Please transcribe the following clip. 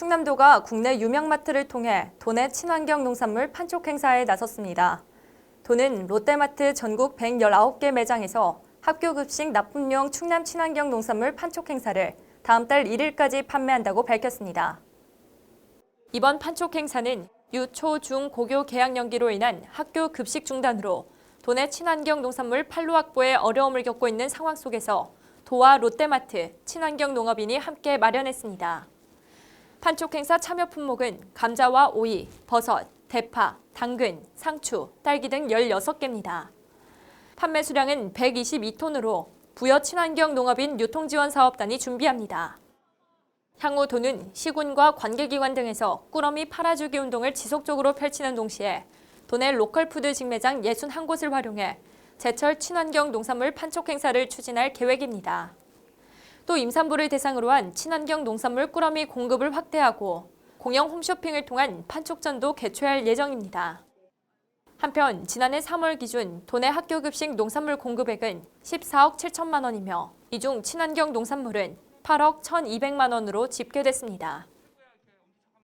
충남도가 국내 유명마트를 통해 도내 친환경 농산물 판촉 행사에 나섰습니다. 도는 롯데마트 전국 119개 매장에서 학교 급식 납품용 충남 친환경 농산물 판촉 행사를 다음 달 1일까지 판매한다고 밝혔습니다. 이번 판촉 행사는 유, 초, 중, 고교 개학 연기로 인한 학교 급식 중단으로 도내 친환경 농산물 판로 확보에 어려움을 겪고 있는 상황 속에서 도와 롯데마트, 친환경 농업인이 함께 마련했습니다. 판촉 행사 참여 품목은 감자와 오이, 버섯, 대파, 당근, 상추, 딸기 등 16개입니다. 판매 수량은 122톤으로 부여 친환경 농업인 유통지원 사업단이 준비합니다. 향후 도는 시군과 관계기관 등에서 꾸러미 팔아주기 운동을 지속적으로 펼치는 동시에 도내 로컬푸드 직매장 61곳을 활용해 제철 친환경 농산물 판촉 행사를 추진할 계획입니다. 또 임산부를 대상으로 한 친환경 농산물 꾸러미 공급을 확대하고 공영 홈쇼핑을 통한 판촉전도 개최할 예정입니다. 한편 지난해 3월 기준 도내 학교 급식 농산물 공급액은 14억 7천만 원이며 이 중 친환경 농산물은 8억 1,200만 원으로 집계됐습니다.